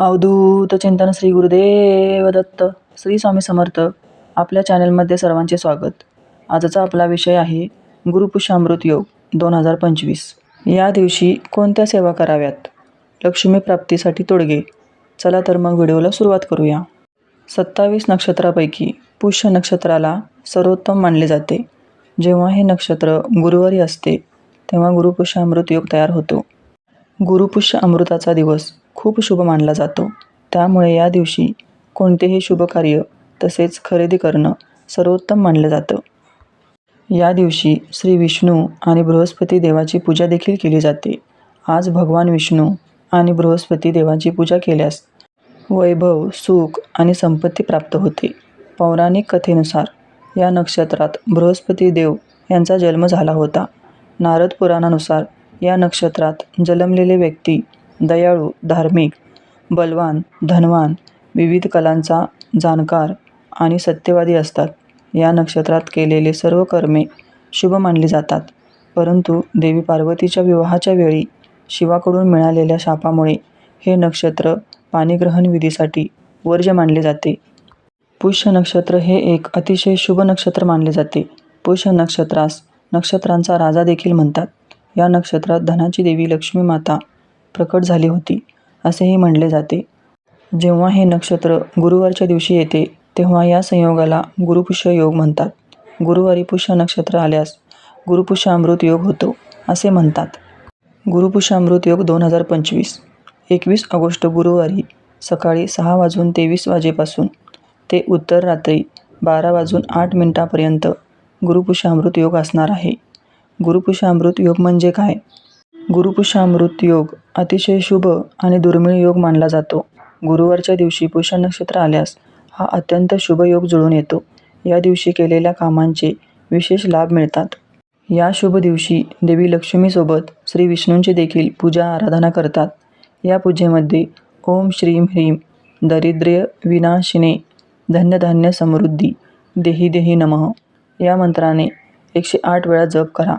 अवधूत चिंतन श्री गुरुदेव दत्त श्री स्वामी समर्थ आपल्या चॅनलमध्ये सर्वांचे स्वागत. आजचा आपला विषय आहे गुरुपुषामृत योग दोन हजार पंचवीस. या दिवशी कोणत्या सेवा कराव्यात? लक्ष्मी प्राप्तीसाठी तोडगे. चला तर मग व्हिडिओला सुरुवात करूया. सत्तावीस नक्षत्रापैकी पुष्य नक्षत्राला सर्वोत्तम मानले जाते. जेव्हा हे नक्षत्र गुरुवारी असते तेव्हा गुरुपुषामृत योग तयार होतो. गुरुपुष्य अमृताचा दिवस. खूप शुभ मानला जातो. त्यामुळे या दिवशी कोणतेही शुभ कार्य तसेच खरेदी करणं सर्वोत्तम मानलं जातं. या दिवशी श्री विष्णू आणि बृहस्पती देवाची पूजा देखील केली जाते. आज भगवान विष्णू आणि बृहस्पती देवाची पूजा केल्यास वैभव सुख आणि संपत्ती प्राप्त होते. पौराणिक कथेनुसार या नक्षत्रात बृहस्पती देव यांचा जन्म झाला होता. नारद पुराणानुसार या नक्षत्रात जन्मलेले व्यक्ती दयाळू धार्मिक बलवान धनवान विविध कलांचा जाणकार आणि सत्यवादी असतात. या नक्षत्रात केलेले सर्व कर्मे शुभ मानली जातात. परंतु देवी पार्वतीच्या विवाहाच्या वेळी शिवाकडून मिळालेल्या शापामुळे हे नक्षत्र पाणीग्रहण विधीसाठी वर्ज्य मानले जाते. पुष्य नक्षत्र हे एक अतिशय शुभ नक्षत्र मानले जाते. पुष्य नक्षत्रास नक्षत्रांचा राजा देखील म्हणतात. या नक्षत्रात धनाची देवी लक्ष्मी माता प्रकट झाली होती असेही म्हणले जाते. जेव्हा हे नक्षत्र गुरुवारच्या दिवशी येते तेव्हा या संयोगाला गुरुपुष्य योग म्हणतात. गुरुवारी पुष्य नक्षत्र आल्यास गुरुपुष्यामृत योग होतो असे म्हणतात. गुरुपुष्यामृत योग दोन हजार पंचवीस. एकवीस ऑगस्ट गुरुवारी सकाळी सहा वाजून तेवीस वाजेपासून ते उत्तर रात्री बारा वाजून आठ मिनिटापर्यंत गुरुपुष्यामृत योग असणार आहे. गुरुपुष्यामृत योग म्हणजे काय? गुरुपुष्य अमृत योग अतिशय शुभ आणि दुर्मिळ योग मानला जातो. गुरुवारच्या दिवशी पुष्य नक्षत्र आल्यास हा अत्यंत शुभ योग जुळून येतो. या दिवशी केलेल्या कामांचे विशेष लाभ मिळतात. या शुभ दिवशी देवी लक्ष्मीसोबत श्री विष्णूंची देखील पूजा आराधना करतात. या पूजेमध्ये ओम श्रीम ह्रीम दरिद्र्य विनाशिने धन्यधान्य समृद्धी देही देही नमः या मंत्राने एकशे आठ वेळा जप करा.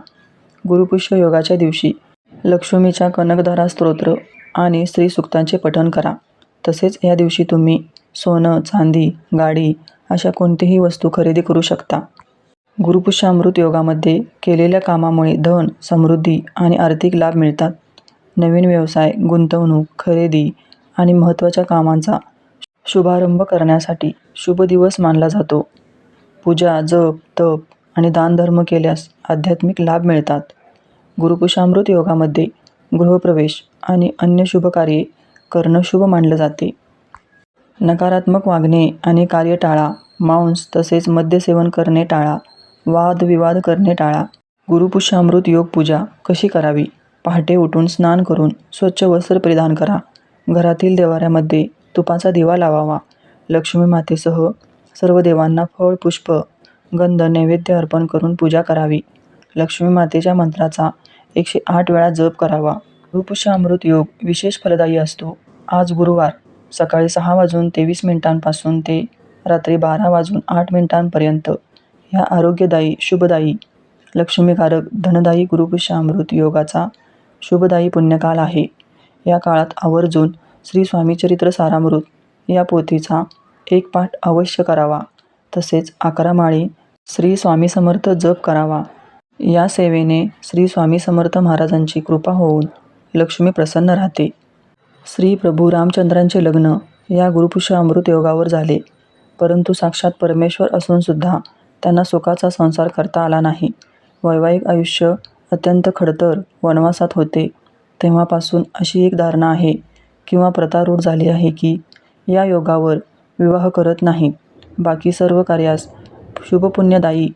गुरुपुष्य योगाच्या दिवशी लक्ष्मीच्या कनकधारा स्तोत्र आणि स्त्रीसुक्तांचे पठण करा. तसेच या दिवशी तुम्ही सोनं चांदी गाडी अशा कोणतीही वस्तू खरेदी करू शकता. गुरुपुष्यामृत योगामध्ये केलेल्या कामामुळे धन समृद्धी आणि आर्थिक लाभ मिळतात. नवीन व्यवसाय गुंतवणूक खरेदी आणि महत्त्वाच्या कामांचा शुभारंभ करण्यासाठी शुभ दिवस मानला जातो. पूजा जप तप आणि दानधर्म केल्यास आध्यात्मिक लाभ मिळतात. गुरुपुषामृत योगामध्ये गृहप्रवेश आणि अन्य शुभ कार्ये करणं शुभ मानलं जाते. नकारात्मक वागणे आणि कार्य टाळा मांस तसेच मद्यसेवन करणे टाळा वादविवाद करणे टाळा गुरुपुष्यामृत योग पूजा कशी करावी? पहाटे उठून स्नान करून स्वच्छ वस्त्र परिधान करा. घरातील देवाऱ्यामध्ये तुपाचा दिवा लावावा. लक्ष्मी मातेसह सर्व देवांना फळ पुष्प गंध नैवेद्य अर्पण करून पूजा करावी. लक्ष्मी मातेच्या मंत्राचा एकशे आठ वेळा जप करावा. गुरुपुष्य अमृत योग विशेष फलदायी असतो. आज गुरुवार सकाळी सहा वाजून तेवीस मिनिटांपासून ते रात्री बारा वाजून आठ मिनिटांपर्यंत ह्या आरोग्यदायी शुभदायी लक्ष्मीकारक धनदायी गुरुपुष्य अमृत योगाचा शुभदायी पुण्यकाल आहे. या काळात आवर्जून श्री स्वामीचरित्र सारामृत या पोथीचा एक पाठ अवश्य करावा. तसेच अकरा माळी श्री स्वामी समर्थ जप करावा. या सेवेने श्री स्वामी समर्थ महाराजांची कृपा होऊन लक्ष्मी प्रसन्न राहते. श्री प्रभू रामचंद्रांचे लग्न या गुरुपुष्य अमृत योगावर झाले. परंतु साक्षात परमेश्वर असूनसुद्धा त्यांना सुखाचा संसार करता आला नाही. वैवाहिक आयुष्य अत्यंत खडतर वनवासात होते. तेव्हापासून अशी एक धारणा आहे किंवा प्रतारूढ झाली आहे की या योगावर विवाह करत नाही बाकी सर्व कार्यास शुभपुण्यदायी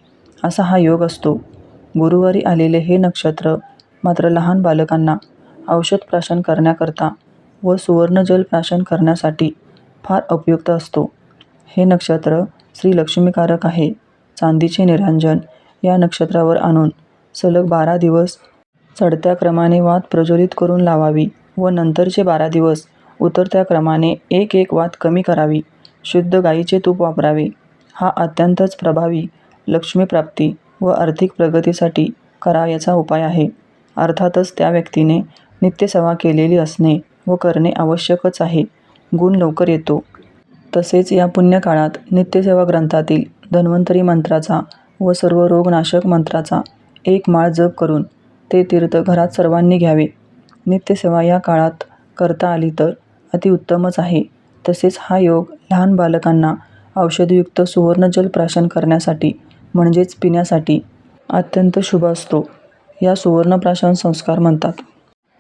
असा हा योग असतो. गुरुवारी आलेले हे नक्षत्र मात्र लहान बालकांना औषध प्राशन करण्याकरता व सुवर्णजल प्राशन करण्यासाठी फार उपयुक्त असतो. हे नक्षत्र श्री लक्ष्मीकारक आहे. चांदीचे निरांजन या नक्षत्रावर आणून सलग बारा दिवस चढत्या क्रमाने वात प्रज्वलित करून लावावी व नंतरचे बारा दिवस उतरत्या क्रमाने एक एक वात कमी करावी. शुद्ध गाईचे तूप वापरावे. हा अत्यंतच प्रभावी लक्ष्मीप्राप्ती व आर्थिक प्रगतीसाठी करावयाचा उपाय आहे. अर्थातच त्या व्यक्तीने नित्यसेवा केलेली असणे व करणे आवश्यकच आहे. गुण लवकर येतो. तसेच या पुण्यकाळात नित्यसेवा ग्रंथातील धन्वंतरी मंत्राचा व सर्व रोगनाशक मंत्राचा एक माळ जप करून ते तीर्थ घरात सर्वांनी घ्यावे. नित्यसेवा या काळात करता आली तर अतिउत्तमच आहे. तसेच हा योग लहान बालकांना औषधयुक्त सुवर्णजल प्राशन करण्यासाठी म्हणजेच पिण्यासाठी अत्यंत शुभ असतो. या सुवर्णप्राशन संस्कार म्हणतात.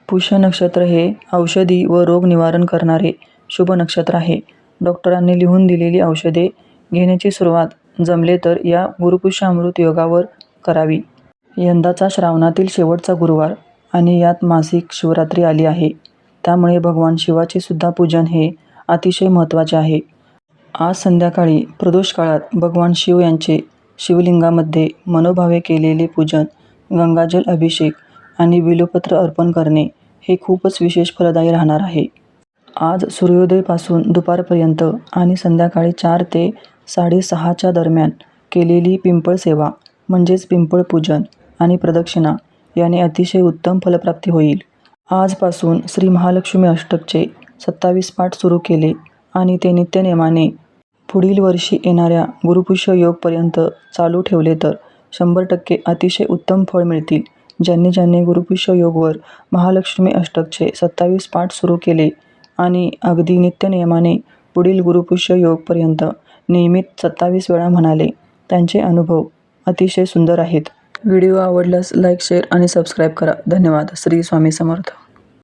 पुष्य नक्षत्र हे औषधी व रोग निवारण करणारे शुभ नक्षत्र आहे. डॉक्टरांनी लिहून दिलेली औषधे घेण्याची सुरुवात जमले तर या गुरुपुष्यामृत योगावर करावी. यंदाचा श्रावणातील शेवटचा गुरुवार आणि यात मासिक शिवरात्री आली आहे. त्यामुळे भगवान शिवाचे सुद्धा पूजन हे अतिशय महत्त्वाचे आहे. आज संध्याकाळी प्रदोष काळात भगवान शिव यांचे शिवलिंगामध्ये मनोभावे केलेले पूजन गंगाजल अभिषेक आणि बिलोपत्र अर्पण करणे हे खूपच विशेष फलदायी राहणार आहे. आज सूर्योदयपासून दुपारपर्यंत आणि संध्याकाळी चार ते साडेसहाच्या दरम्यान केलेली पिंपळ सेवा म्हणजेच पिंपळ पूजन आणि प्रदक्षिणा याने अतिशय उत्तम फलप्राप्ती होईल. आजपासून श्री महालक्ष्मी अष्टकचे सत्तावीस पाठ सुरू केले आणि ते नित्यनेमाने पुढील वर्षी येणाऱ्या गुरुपुष्य योगपर्यंत चालू ठेवले तर शंभर टक्के अतिशय उत्तम फळ मिळतील. ज्यांनी ज्यांनी गुरुपुष्य योगवर महालक्ष्मी अष्टकचे सत्तावीस पाठ सुरू केले आणि अगदी नित्यनियमाने पुढील गुरुपुष्य योगपर्यंत नियमित सत्तावीस वेळा म्हणाले त्यांचे अनुभव अतिशय सुंदर आहेत. व्हिडिओ आवडल्यास लाईक शेअर आणि सबस्क्राईब करा. धन्यवाद. श्री स्वामी समर्थ.